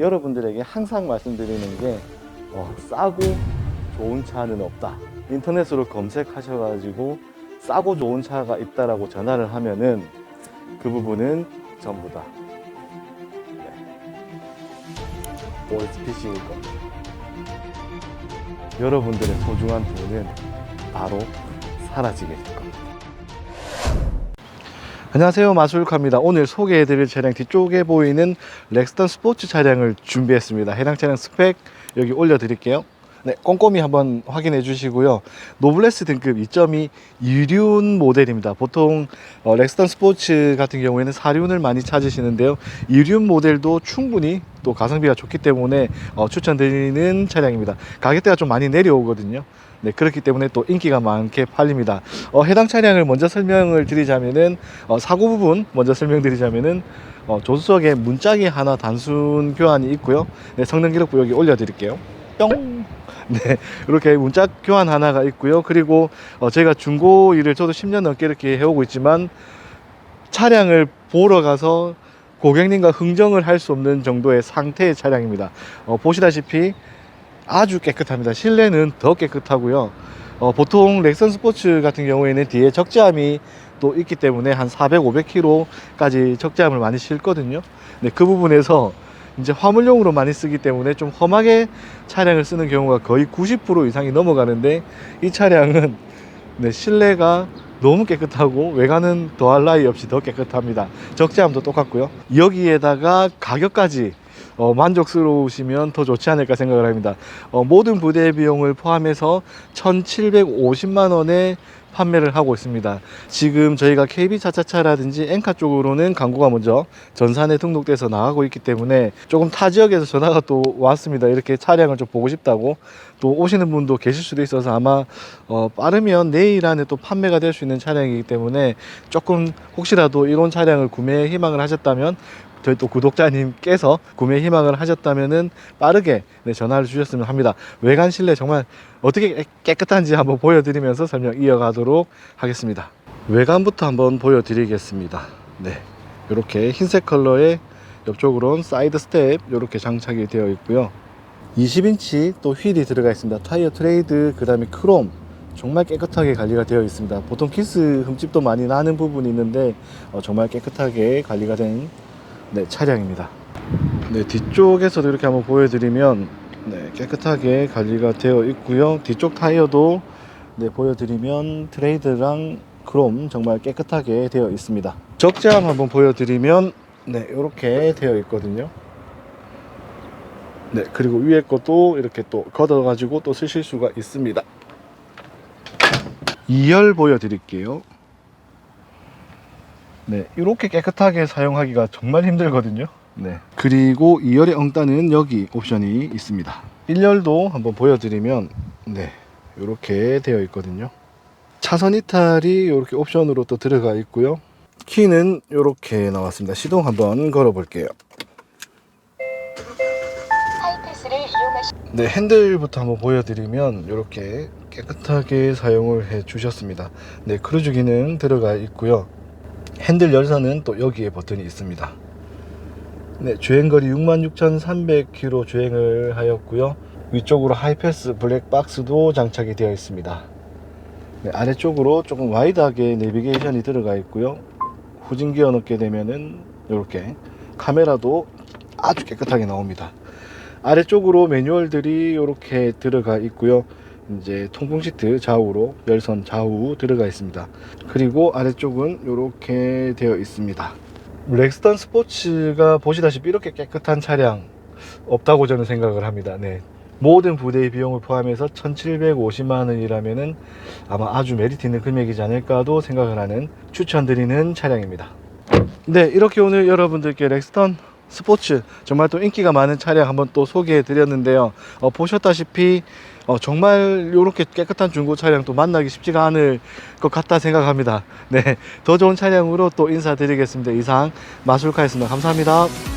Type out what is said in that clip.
여러분들에게 항상 말씀드리는 게 어, 싸고 좋은 차는 없다. 인터넷으로 검색하셔가지고 싸고 좋은 차가 있다라고 전화를 하면은 그 부분은 전부 다 네. OSPC일 겁니다. 여러분들의 소중한 돈은 바로 사라지게 될 겁니다. 안녕하세요. 마술카입니다. 오늘 소개해드릴 차량 뒤쪽에 보이는 렉스턴 스포츠 차량을 준비했습니다. 해당 차량 스펙 여기 올려드릴게요 네, 꼼꼼히 한번 확인해 주시고요 노블레스 등급 2.2 이륜 모델입니다 보통 어, 렉스턴 스포츠 같은 경우에는 사륜을 많이 찾으시는데요 이륜 모델도 충분히 또 가성비가 좋기 때문에 어, 추천드리는 차량입니다 가격대가 좀 많이 내려오거든요 네, 그렇기 때문에 또 인기가 많게 팔립니다. 어, 해당 차량을 먼저 설명을 드리자면은 어, 사고 부분 먼저 설명드리자면은 어, 조수석에 문짝이 하나 단순 교환이 있고요. 네, 성능 기록부 여기 올려드릴게요. 뿅. 네, 이렇게 문짝 교환 하나가 있고요. 그리고 어, 제가 중고 일을 저도 10년 넘게 이렇게 해오고 있지만 차량을 보러 가서 고객님과 흥정을 할 수 없는 정도의 상태의 차량입니다. 어, 보시다시피 아주 깨끗합니다. 실내는 더 깨끗하고요. 어, 보통 렉선 스포츠 같은 경우에는 뒤에 적재함이 또 있기 때문에 한 400, 500km까지 적재함을 많이 실거든요. 네, 그 부분에서 이제 화물용으로 많이 쓰기 때문에 좀 험하게 차량을 쓰는 경우가 거의 90% 이상이 넘어가는데 이 차량은 네, 실내가 너무 깨끗하고 외관은 더할 나위 없이 더 깨끗합니다. 적재함도 똑같고요. 여기에다가 가격까지 어, 만족스러우시면 더 좋지 않을까 생각을 합니다. 어, 모든 부대 비용을 포함해서 1,750만 원에 판매를 하고 있습니다. 지금 저희가 KB 차차차라든지 엔카 쪽으로는 광고가 먼저 전산에 등록돼서 나가고 있기 때문에 조금 타 지역에서 전화가 또 왔습니다. 이렇게 차량을 좀 보고 싶다고 또 오시는 분도 계실 수도 있어서 아마 어, 빠르면 내일 안에 또 판매가 될 수 있는 차량이기 때문에 조금 혹시라도 이런 차량을 구매 희망을 하셨다면 저희 또 구독자님께서 구매 희망을 하셨다면은 빠르게 네, 전화를 주셨으면 합니다. 외관 실내 정말 어떻게 깨- 깨끗한지 한번 보여드리면서 설명 이어가도록 하겠습니다. 외관부터 한번 보여드리겠습니다. 네, 이렇게 흰색 컬러의 옆쪽으로는 사이드 스텝 이렇게 장착이 되어 있고요. 20인치 또 휠이 들어가 있습니다. 타이어 트레이드 그 다음에 크롬 정말 깨끗하게 관리가 되어 있습니다. 보통 키스 흠집도 많이 나는 부분이 있는데 어, 정말 깨끗하게 관리가 된 네, 차량입니다. 네, 뒤쪽에서도 이렇게 한번 보여드리면 네, 깨끗하게 관리가 되어 있고요. 뒤쪽 타이어도 네, 보여드리면 트레이드랑 크롬 정말 깨끗하게 되어 있습니다. 적재함 한번 보여드리면 네, 이렇게 되어 있거든요. 네, 그리고 위에 것도 이렇게 또 걷어가지고 또 쓰실 수가 있습니다. 2열 보여드릴게요. 네, 이렇게 깨끗하게 사용하기가 정말 힘들거든요. 네. 그리고 2열의 엉따는 여기 옵션이 있습니다. 1열도 한번 보여드리면, 네, 이렇게 되어 있거든요. 차선 이탈이 이렇게 옵션으로 또 들어가 있고요. 키는 이렇게 나왔습니다. 시동 한번 걸어 볼게요. 네, 핸들부터 한번 보여드리면 이렇게 깨끗하게 사용을 해 주셨습니다. 네, 크루즈 기능 들어가 있고요. 핸들 열선은 또 여기에 버튼이 있습니다. 네, 주행거리 66,300km 주행을 하였고요. 위쪽으로 하이패스 블랙박스도 장착이 되어 있습니다. 네, 아래쪽으로 조금 와이드하게 내비게이션이 들어가 있고요. 후진 기어 넣게 되면은 이렇게 카메라도 아주 깨끗하게 나옵니다. 아래쪽으로 매뉴얼들이 이렇게 들어가 있고요. 이제 통풍 시트 좌우로 열선 좌우 들어가 있습니다. 그리고 아래쪽은 이렇게 되어 있습니다. 렉스턴 스포츠가 보시다시피 이렇게 깨끗한 차량 없다고 저는 생각을 합니다. 네. 모든 부대의 비용을 포함해서 1,750만 원이라면은 아마 아주 메리트 있는 금액이지 않을까도 생각을 하는 추천드리는 차량입니다. 네, 이렇게 오늘 여러분들께 렉스턴 스포츠 정말 또 인기가 많은 차량 한번 또 소개해 드렸는데요. 어, 보셨다시피 어, 정말 이렇게 깨끗한 중고 차량 또 만나기 쉽지가 않을 것 같다 생각합니다. 네, 더 좋은 차량으로 또 인사드리겠습니다. 이상 마술카였습니다. 감사합니다.